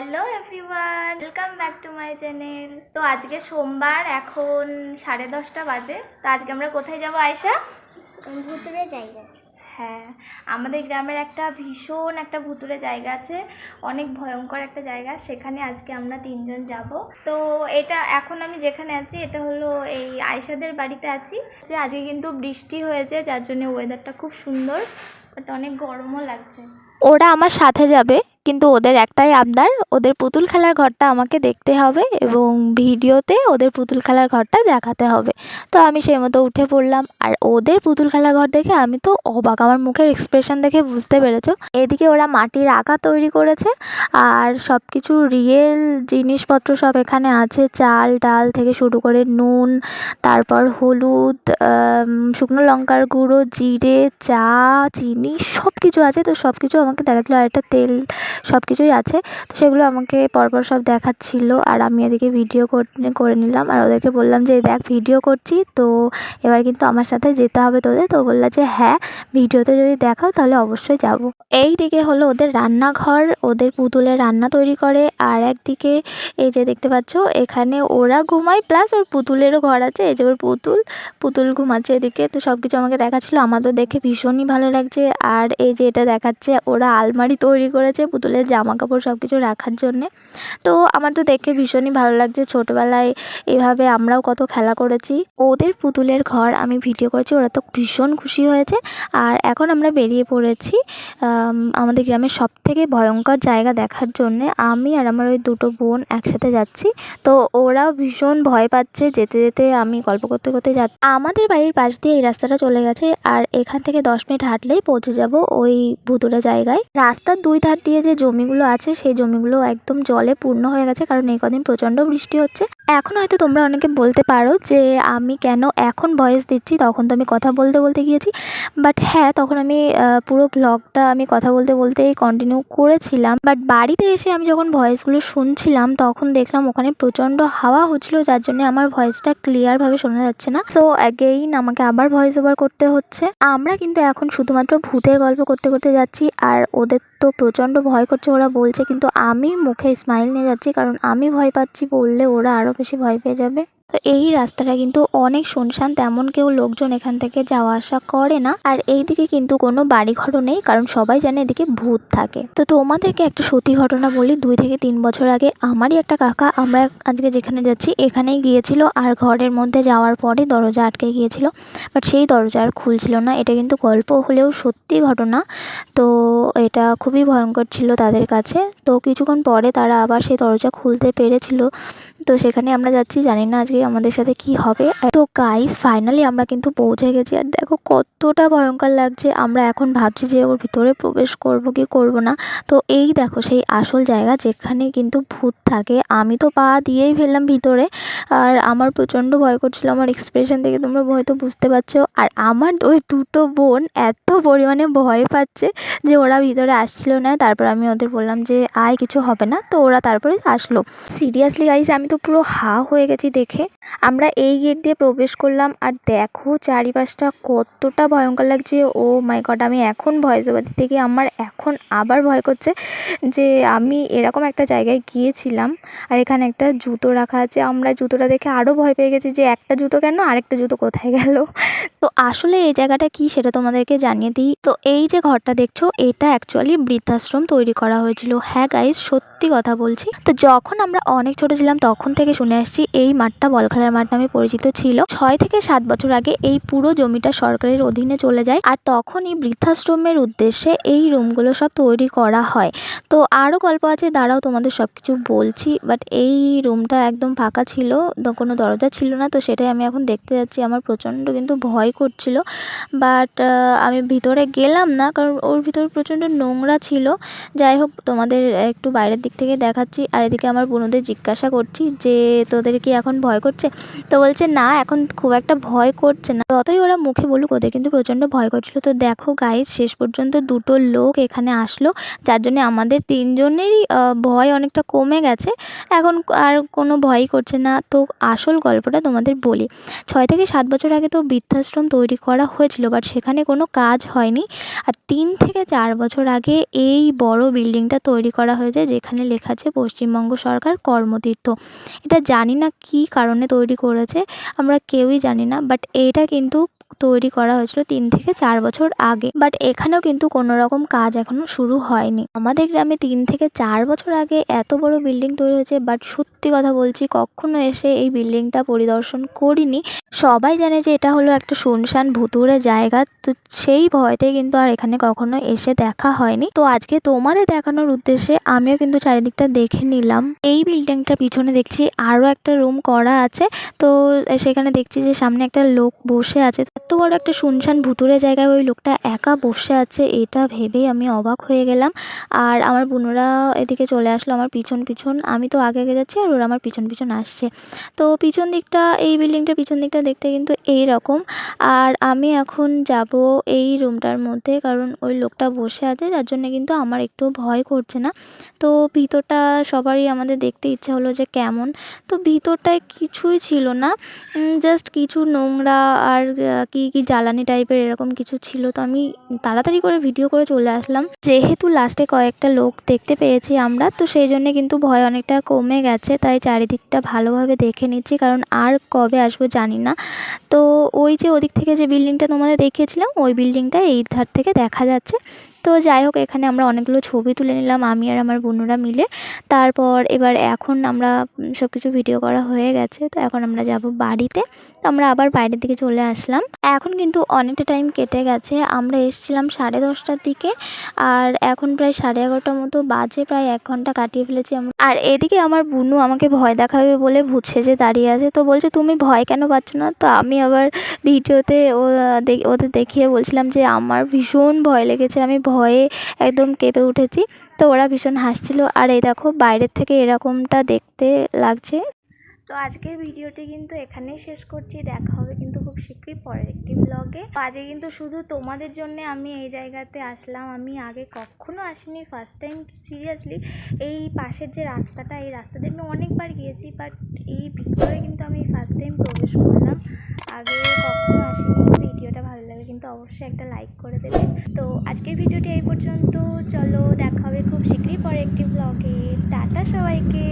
Hello everyone welcome back to my channel তো আজকে সোমবার এখন সাড়ে দশটা বাজে। তো আজকে আমরা কোথায় যাব আয়শা? ভুতুরে জায়গা। হ্যাঁ আমাদের গ্রামের একটা ভীষণ একটা ভুতুরে জায়গা আছে। অনেক ভয়ঙ্কর একটা জায়গা। সেখানে আজকে আমরা তিনজন যাব। তো এটা এখন আমি যেখানে আছি এটা হলো এই আয়শাদের বাড়িতে আছি। যে আজকে কিন্তু বৃষ্টি হয়েছে যার জন্য ওয়েদারটা খুব সুন্দর বাট অনেক গরমও লাগছে। ওরা আমার সাথে যাবে। কিন্তু ওদের একটাই আবদার, ওদের পুতুল খেলার ঘরটা আমাকে দেখতে হবে এবং ভিডিওতে ওদের পুতুল খেলার ঘরটা দেখাতে হবে। তো আমি সেই মতো উঠে পড়লাম। আর ওদের পুতুল খেলার ঘর দেখে আমি তো অবাক। আমার মুখের এক্সপ্রেশন দেখে বুঝতে পেরেছ? এদিকে ওরা মাটির আঁকা তৈরি করেছে আর সব কিছু রিয়েল জিনিসপত্র সব এখানে আছে। চাল, ডাল থেকে শুরু করে নুন, তারপর হলুদ শুকনো লঙ্কার গুঁড়ো, জিরে, চা, চিনি সব কিছু আছে। তো সব কিছু আমাকে দেখাচ্ছিলো। আর একটা তেল সব কিছুই আছে। তো সেগুলো আমাকে পরপর সব দেখাচ্ছিল আর আমি এদিকে ভিডিও করে নিলাম আর ওদেরকে বললাম যে, দেখ ভিডিও করছি, তো এবার কিন্তু আমার সাথে যেতে হবে তোদের। তো বলল যে হ্যাঁ ভিডিওতে যদি দেখাও তাহলে অবশ্যই যাব। এই দিকে হলো ওদের রান্নাঘর, ওদের পুতুলের রান্না তৈরি করে আর একদিকে এই যে দেখতে পাচ্ছ, এখানে ওরা ঘুমায়, প্লাস ওর পুতুলেরও ঘর আছে, এই যে ওর পুতুল পুতুল ঘুমাচ্ছে এদিকে। তো সব কিছু আমাকে দেখাচ্ছিল আমার তো দেখে ভীষণই ভালো লাগছে। আর এই যে এটা দেখাচ্ছে, ওরা আলমারি তৈরি করেছে পুতুলের জামা কাপড় সব কিছু রাখার জন্যে। তো আমার তো দেখে ভীষণই ভালো লাগছে ছোটোবেলায় এভাবে আমরাও কত খেলা করেছি। ওদের পুতুলের ঘর আমি ভিডিও করেছি, ওরা তো ভীষণ খুশি হয়েছে। আর এখন আমরা বেরিয়ে পড়েছি আমাদের গ্রামের সব থেকে ভয়ঙ্কর জায়গা দেখার জন্যে। আমি আর আমার ওই দুটো বোন একসাথে যাচ্ছি। তো ওরাও ভীষণ ভয় পাচ্ছে, যেতে যেতে আমি গল্প করতে করতে যা আমাদের বাড়ির পাশ দিয়ে এই রাস্তাটা চলে গেছে আর এখান থেকে দশ মিনিট হাঁটলেই পৌঁছে যাব ওই ভুতুরে জায়গায়। রাস্তার দুই ধার দিয়ে যে জমিগুলো আছে, সেই জমিগুলো একদম জলে পূর্ণ হয়ে গেছে, কারণ এই কদিন প্রচণ্ড বৃষ্টি হচ্ছে। এখন হয়তো তোমরা অনেকে বলতে পারো যে, আমি কেন এখন ভয়েস দিচ্ছি? তখন তো আমি কথা বলতে বলতে গিয়েছি। বাট হ্যাঁ তখন আমি পুরো ব্লগটা আমি কথা বলতে বলতেই কন্টিনিউ করেছিলাম। বাট বাড়িতে এসে আমি যখন ভয়েসগুলো শুনছিলাম, তখন দেখলাম ওখানে প্রচণ্ড হাওয়া হচ্ছিল, যার জন্য আমার ভয়েসটা ক্লিয়ারভাবে শোনা যাচ্ছে না। সো অ্যাগেইন আমাকে আবার ভয়েস ওভার করতে হচ্ছে। আমরা কিন্তু এখন শুধুমাত্র ভূতের গল্প করতে করতে যাচ্ছি, আর ওদের তো প্রচণ্ড ভয় করছে, ওরা বলছে, কিন্তু আমি মুখে স্মাইল নিয়ে যাচ্ছি, কারণ আমি ভয় পাচ্ছি বললে ওরা আরও বেশি ভয় পেয়ে যাবে। তো এই রাস্তাটা কিন্তু অনেক শুনশান, তেমন কেউ লোকজন এখান থেকে যাওয়া আসা করে না। আর এইদিকে কিন্তু কোনো বাড়ি ঘরও নেই, কারণ সবাই জানে এদিকে ভূত থাকে। তো তোমাদেরকে একটা সত্যি ঘটনা বলি, দুই থেকে তিন বছর আগে আমারই একটা কাকা, আমরা আজকে যেখানে যাচ্ছি, এখানেই গিয়েছিল আর ঘরের মধ্যে যাওয়ার পরে দরজা আটকে গিয়েছিল। বাট সেই দরজা আর খুলছিল না, এটা কিন্তু গল্প হলেও সত্যি ঘটনা। তো এটা খুবই ভয়ঙ্কর ছিল তাদের কাছে। তো কিছুক্ষণ পরে তারা আবার সেই দরজা খুলতে পেরেছিল। তো সেখানে আমরা যাচ্ছি, জানি না আজকে আমাদের সাথে কি হবে। তো গাইস ফাইনালি আমরা কিন্তু পৌঁছে গেছি। আর দেখো কতটা ভয়ঙ্কর লাগছে। আমরা এখন ভাবছি যে ওর ভিতরে প্রবেশ করব কি করব না। তো এই দেখো সেই আসল জায়গা যেখানে কিন্তু ভূত থাকে। আমি তো পা দিয়েই ফেললাম ভিতরে। আর আমার প্রচণ্ড ভয় করছিল। আমার এক্সপ্রেশন থেকে তোমরা হয়তো বুঝতে পারছ। আর আমার ওই দুটো বোন এত পরিমাণে ভয় পাচ্ছে যে ওরা ভিতরে আসছিল না। তারপর আমি ওদের বললাম যে আয় কিছু হবে না। তো ওরা তারপরে আসলো। সিরিয়াসলি গাইস আমি তো পুরো হা হয়ে গেছি দেখে। আমরা এই গেট দিয়ে প্রবেশ করলাম আর দেখো চারিপাশটা কতটা ভয়ঙ্কর লাগছে। ও মাই গড, আমি এখন ভয়েস গিয়ে আমার এখন আবার ভয় করছে যে আমি এরকম একটা জায়গায় গিয়েছিলাম আর এখানে একটা জুতো রাখা আছে। আমরা জুতোটা দেখে আরও ভয় পেয়ে গেছি যে একটা জুতো কেন? আরেকটা জুতো কোথায় গেল? তো আসলে এই জায়গাটা কি সেটা তোমাদেরকে জানিয়ে দিই। তো এই যে ঘরটা দেখছ, এটা অ্যাকচুয়ালি বৃদ্ধাশ্রম তৈরি করা হয়েছিল। হ্যাঁ গাইজ সত্যি কথা বলছি। তো যখন আমরা অনেক ছোট ছিলাম, তখন থেকে শুনে আসছি এই মাঠটা বল খেলার মাঠ নামে পরিচিত ছিল। ছয় থেকে সাত বছর আগে এই পুরো জমিটা সরকারের অধীনে চলে যায় আর তখনই বৃদ্ধাশ্রমের উদ্দেশ্যে এই রুমগুলো সব তৈরি করা হয়। তো আরও গল্প আছে, দাঁড়াও তোমাদের সব কিছু বলছি বাট এই রুমটা একদম ফাঁকা ছিল কোনো দরজা ছিল না, তো সেটাই আমি এখন দেখতে যাচ্ছি। আমার প্রচণ্ড কিন্তু ভয় করছিল বাট আমি ভিতরে গেলাম না, কারণ ওর ভিতরে প্রচণ্ড নোংরা ছিল। যাই হোক, তোমাদের একটু বাইরের দিক থেকে দেখাচ্ছি, আর এদিকে আমার বোনদের জিজ্ঞাসা করছি যে তোদের কি এখন ভয় করছে? তো বলছে, না, এখন খুব একটা ভয় করছে না। যতই ওরা মুখে বলুক, ওদের কিন্তু প্রচণ্ড ভয় করছিল। তো দেখো গাইজ শেষ পর্যন্ত দুটো লোক এখানে আসলো, যার জন্য আমাদের তিনজনেরই ভয় অনেকটা কমে গেছে। এখন আর কোনো ভয়ই করছে না। তো আসল গল্পটা তোমাদের বলি। ছয় থেকে সাত বছর আগে তো বৃদ্ধাশ্রম তৈরি করা হয়েছিল বাট সেখানে কোনো কাজ হয়নি। আর তিন থেকে চার বছর আগে এই বড় বিল্ডিংটা তৈরি করা হয়েছে, যেখানে লেখা আছে, পশ্চিমবঙ্গ সরকার কর্মতীর্থ। এটা জানি না কী কারণে তৈরি করেছে, আমরা কেউই জানি না বাট এইটা কিন্তু তৈরি করা হয়েছিল তিন থেকে চার বছর আগে বাট এখানেও কিন্তু কোনো রকম কাজ এখনও শুরু হয়নি। আমাদের গ্রামে তিন থেকে চার বছর আগে এত বড় বিল্ডিং তৈরি হয়েছে বাট সত্যি কথা বলছি, কখনো এসে এই বিল্ডিংটা পরিদর্শন করিনি। সবাই জানে যে এটা হলো একটা শুনশান ভুতুড়ে জায়গা, তো সেই ভয়তে কিন্তু আর এখানে কখনো এসে দেখা হয়নি। তো আজকে তোমাদের দেখানোর উদ্দেশ্যে আমিও কিন্তু চারিদিকটা দেখে নিলাম। এই বিল্ডিংটার পিছনে দেখছি আরও একটা রুম করা আছে, তো সেখানে দেখছি যে সামনে একটা লোক বসে আছে। এত বড় একটা শুনশান ভুতুড়ে জায়গায় ওই লোকটা একা বসে আছে, এটা ভেবেই আমি অবাক হয়ে গেলাম। আর আমার বোনরা এদিকে চলে আসলো, আমার পিছন পিছন। আমি তো আগে আগে যাচ্ছি ওরা আমার পিছন পিছন আসছে। তো পিছন দিকটা, এই বিল্ডিংটার পিছন দিকটা দেখতে কিন্তু এই রকম আর আমি এখন যাব এই রুমটার মধ্যে, কারণ ওই লোকটা বসে আছে, যার জন্য কিন্তু আমার একটু ভয় করছে না। তো ভিতরটা সবারই আমাদের দেখতে ইচ্ছা হলো যে কেমন। তো ভিতরটায় কিছুই ছিল না। জাস্ট কিছু নোংরা আর কি কি জ্বালানি টাইপের এরকম কিছু ছিল। তো আমি তাড়াতাড়ি করে ভিডিও করে চলে আসলাম। যেহেতু লাস্টে কয়েকটা লোক দেখতে পেয়েছি আমরা, তো সেই জন্যে কিন্তু ভয় অনেকটা কমে গেছে। তাই চারিদিকটা ভালোভাবে দেখে নিচ্ছি, কারণ আর কবে আসব জানি না। তো ওই যে ওদিক থেকে যে বিল্ডিংটা তোমাদের দেখিয়েছিলাম, ওই বিল্ডিংটা এই ধার থেকে দেখা যাচ্ছে। তো যাই হোক, এখানে আমরা অনেকগুলো ছবি তুলে নিলাম, আমি আর আমার বোনরা মিলে। তারপর এবার এখন আমরা সব কিছু ভিডিও করা হয়ে গেছে, তো এখন আমরা যাব বাড়িতে। তো আমরা আবার বাইরের দিকে চলে আসলাম। এখন কিন্তু অনেকটা টাইম কেটে গেছে, আমরা এসেছিলাম সাড়ে দশটার দিকে, আর এখন প্রায় সাড়ে এগারোটার মতো বাজে, প্রায় এক ঘণ্টা কাটিয়ে ফেলেছি আর এদিকে আমার বুনু আমাকে ভয় দেখাবে বলে ভূত সেজে দাঁড়িয়ে আছে, তো বলছে, তুমি ভয় কেন পাচ্ছ না? তো আমি আবার ভিডিওতে ওদের দেখিয়ে বলছিলাম যে, আমার ভীষণ ভয় লেগেছে, আমি ভয়ে একদম কেঁপে উঠেছি। তো ওরা ভীষণ হাসছিল। আর এই দেখো, বাইরের থেকে এরকমটা দেখতে লাগছে। তো আজকের ভিডিওটি কিন্তু এখানেই শেষ করছি। দেখা হবে কিন্তু খুব শীঘ্রই পরের একটি ব্লগে আজকে কিন্তু শুধু তোমাদের জন্য আমি এই জায়গাতে আসলাম। আমি আগে কখনো আসিনি ফার্স্ট টাইম সিরিয়াসলি এই পাশের যে রাস্তাটা, এই রাস্তা দিয়ে আমি অনেকবার গিয়েছি বাট এই ভিতরে কিন্তু আমি ফার্স্ট টাইম প্রবেশ করলাম আগে কখনো আসিনি ভিডিওটা ভালো লাগে কিন্তু অবশ্যই একটা লাইক করে দেবে তো আজকের ভিডিওটি এই পর্যন্ত। চলো দেখা হবে খুব শীঘ্রই পরে একটি ব্লগে টাটা সবাইকে।